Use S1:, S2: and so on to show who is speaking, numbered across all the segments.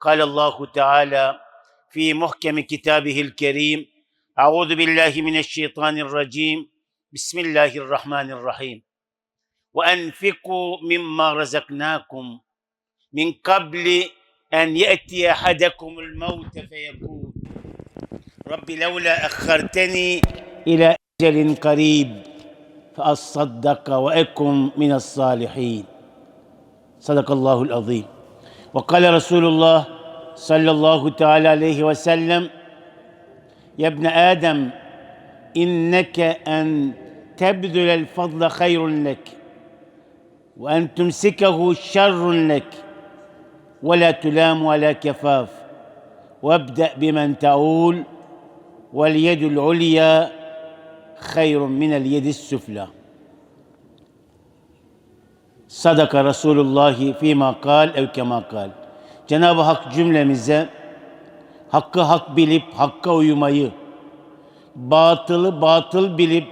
S1: قال الله تعالى في محكم كتابه الكريم أعوذ بالله من الشيطان الرجيم. بسم الله الرحمن الرحيم. وأنفقوا مما رزقناكم من قبل أن يأتي أحدكم الموت فيقول رب لولا أخرتني إلى أجل قريب فأصدق وأكن من الصالحين. صدق الله العظيم. وقال رسول الله صلى الله تعالى عليه وسلم يا ابن آدم إنك أن تبذل الفضل خير لك وأن تمسكه شر لك ولا تلام ولا كفاف وابدأ بمن تعول واليد العليا خير من اليد السفلى. Sadaka Resulullah fîmâ kal ev kemâ. Cenab-ı Hak cümlemize hakkı hak bilip hakka uymayı, batılı batıl bilip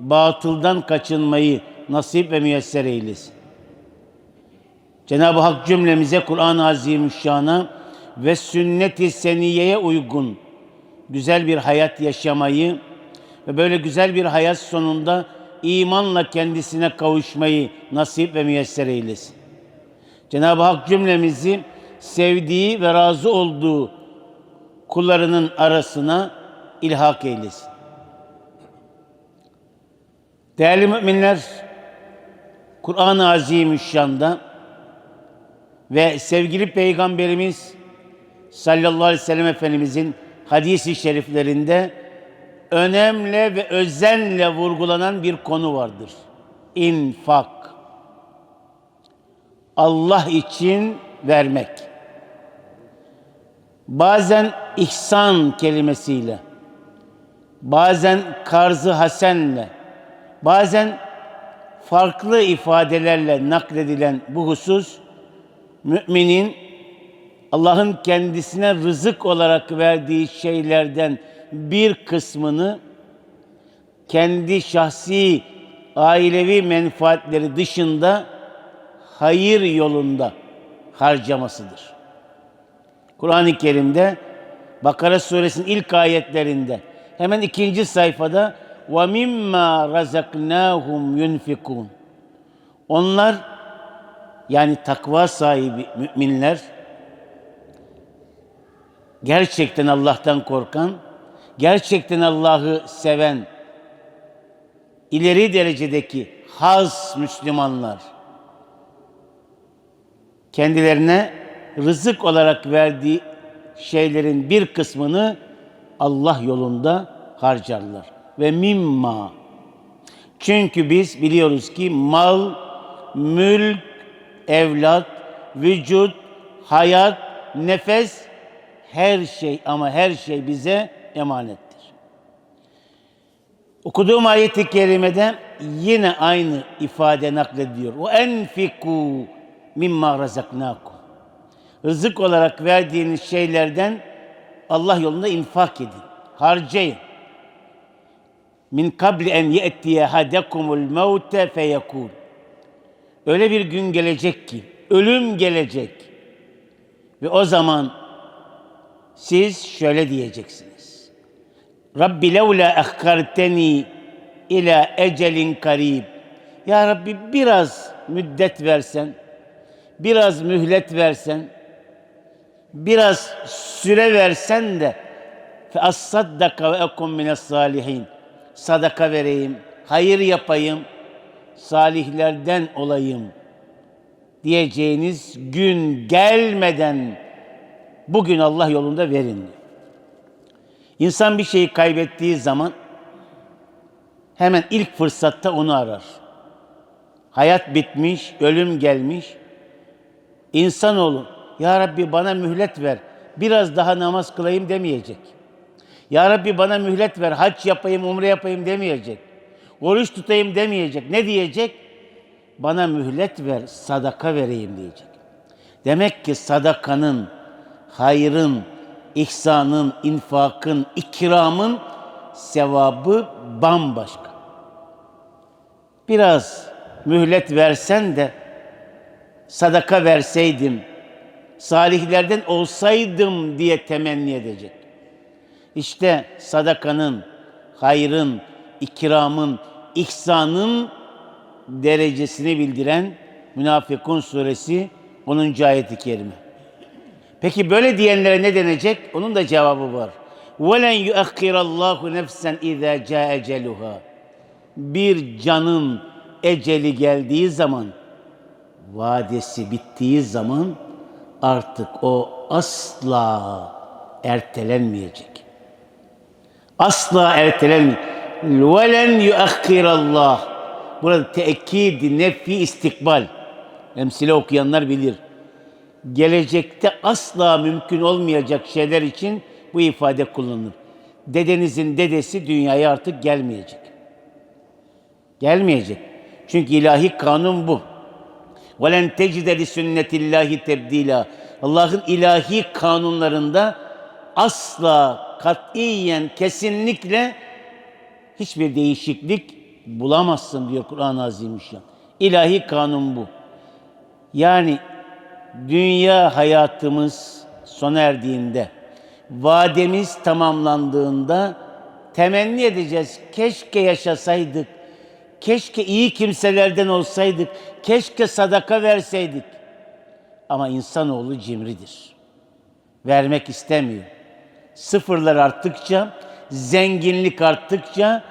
S1: batıldan kaçınmayı nasip ve müyesser eylesin. Cenab-ı Hak cümlemize Kur'an-ı Azimüşşan'a ve sünnet-i seniyeye uygun güzel bir hayat yaşamayı ve böyle güzel bir hayat sonunda imanla kendisine kavuşmayı nasip ve müyesser eylesin. Cenab-ı Hak cümlemizi sevdiği ve razı olduğu kullarının arasına ilhak eylesin. Değerli müminler, Kur'an-ı Azimüşşan'da ve sevgili Peygamberimiz sallallahu aleyhi ve sellem Efendimizin hadisi şeriflerinde önemli ve özenle vurgulanan bir konu vardır. İnfak. Allah için vermek. Bazen ihsan kelimesiyle, bazen karzı hasenle, bazen farklı ifadelerle nakledilen bu husus müminin Allah'ın kendisine rızık olarak verdiği şeylerden bir kısmını kendi şahsi ailevi menfaatleri dışında hayır yolunda harcamasıdır. Kur'an-ı Kerim'de Bakara suresinin ilk ayetlerinde hemen ikinci sayfada ve mimma razaknahum yunfikun. Onlar yani takva sahibi müminler gerçekten Allah'tan korkan, gerçekten Allah'ı seven, ileri derecedeki haz Müslümanlar kendilerine rızık olarak verdiği şeylerin bir kısmını Allah yolunda harcarlar. Ve mimma. Çünkü biz biliyoruz ki mal, mülk, evlat, vücut, hayat, nefes her şey ama her şey bize emanettir. Okuduğum ayet-i kerimede yine aynı ifade naklediyor. O enfiku mimma razaknakum. Rızık olarak verdiğiniz şeylerden Allah yolunda infak edin. Harcayın. Min kabli en ye'tiye hadekumul mevte feyekul. Öyle bir gün gelecek ki, ölüm gelecek. Ve o zaman siz şöyle diyeceksiniz. Rabbi levla ehkarteni ila ecelin karib. Ya Rabbi biraz müddet versen, biraz mühlet versen, biraz süre versen de fe as-saddaka ve ekum mines salihin. Sadaka vereyim, hayır yapayım, salihlerden olayım diyeceğiniz gün gelmeden bugün Allah yolunda verin. diyor. İnsan bir şeyi kaybettiği zaman hemen ilk fırsatta onu arar. Hayat bitmiş, ölüm gelmiş. İnsanoğlu, Ya Rabbi bana mühlet ver, biraz daha namaz kılayım demeyecek. Ya Rabbi bana mühlet ver, hac yapayım, umre yapayım demeyecek. Oruç tutayım demeyecek. Ne diyecek? Bana mühlet ver, sadaka vereyim diyecek. Demek ki sadakanın, hayrın, ihsanın, infakın, ikramın sevabı bambaşka. Biraz mühlet versen de sadaka verseydim, salihlerden olsaydım diye temenni edecek. İşte sadakanın, hayrın, ikramın, ihsanın derecesini bildiren Münafıkun suresi 10. ayet-i kerime. Peki böyle diyenlere ne denecek? Onun da cevabı var. وَلَنْ يُؤَخِّرَ اللّٰهُ نَفْسًا اِذَا جَاءَ اَجَلُهَا Bir canın eceli geldiği zaman, vadesi bittiği zaman artık o asla ertelenmeyecek. Asla ertelenmeyecek. وَلَنْ يُؤَخِّرَ اللّٰهُ Burada tekid, nefi, istikbal. Emsile okuyanlar bilir gelecekte asla mümkün olmayacak şeyler için bu ifade kullanılır. Dedenizin dedesi dünyaya artık gelmeyecek. Gelmeyecek. Çünkü ilahi kanun bu. وَلَنْ تَجِدَ لِسُنَّةِ اللّٰهِ تَبْد۪يلًا Allah'ın ilahi kanunlarında asla katiyen, kesinlikle hiçbir değişiklik bulamazsın diyor Kur'an-ı Azimüşşan. İlahi kanun bu. Yani dünya hayatımız sona erdiğinde, vademiz tamamlandığında temenni edeceğiz. Keşke yaşasaydık, keşke iyi kimselerden olsaydık, keşke sadaka verseydik. Ama insanoğlu cimridir. Vermek istemiyor. Sıfırlar arttıkça, zenginlik arttıkça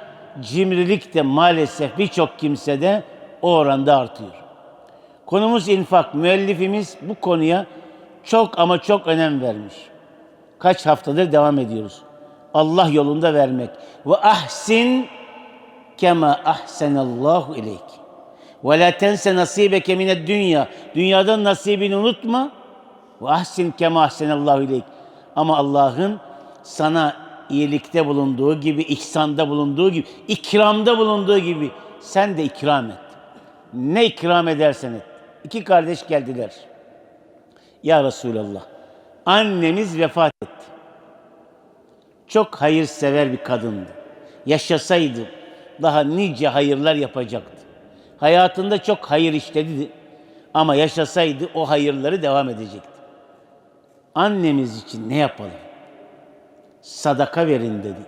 S1: cimrilik de maalesef birçok kimsede o oranda artıyor. Konumuz infak. Müellifimiz bu konuya çok ama çok önem vermiş. Kaç haftadır devam ediyoruz. Allah yolunda vermek. Ve ahsin kema ahsenallahu ileyk. Ve la tense nasibeke mined dünya. Dünyadan nasibini unutma. Ve ahsin kema ahsenallahu ileyk. Ama Allah'ın sana iyilikte bulunduğu gibi, ihsanda bulunduğu gibi, ikramda bulunduğu gibi sen de ikram et. Ne ikram edersen et. İki kardeş geldiler. Ya Resulallah, annemiz vefat etti. Çok hayırsever bir kadındı. Yaşasaydı daha nice hayırlar yapacaktı. Hayatında çok hayır işledi ama yaşasaydı o hayırları devam edecekti. Annemiz için ne yapalım? Sadaka verin dedi.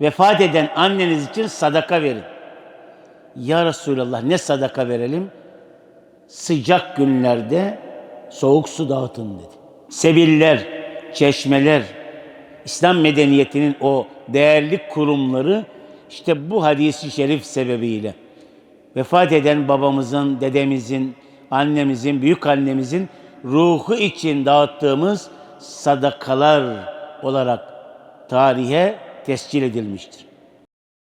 S1: Vefat eden anneniz için sadaka verin. Ya Resulallah ne sadaka verelim? Sıcak günlerde soğuk su dağıtın dedi. Sebiller, çeşmeler, İslam medeniyetinin o değerli kurumları işte bu hadisi şerif sebebiyle vefat eden babamızın, dedemizin, annemizin, büyük annemizin ruhu için dağıttığımız sadakalar olarak tarihe tescil edilmiştir.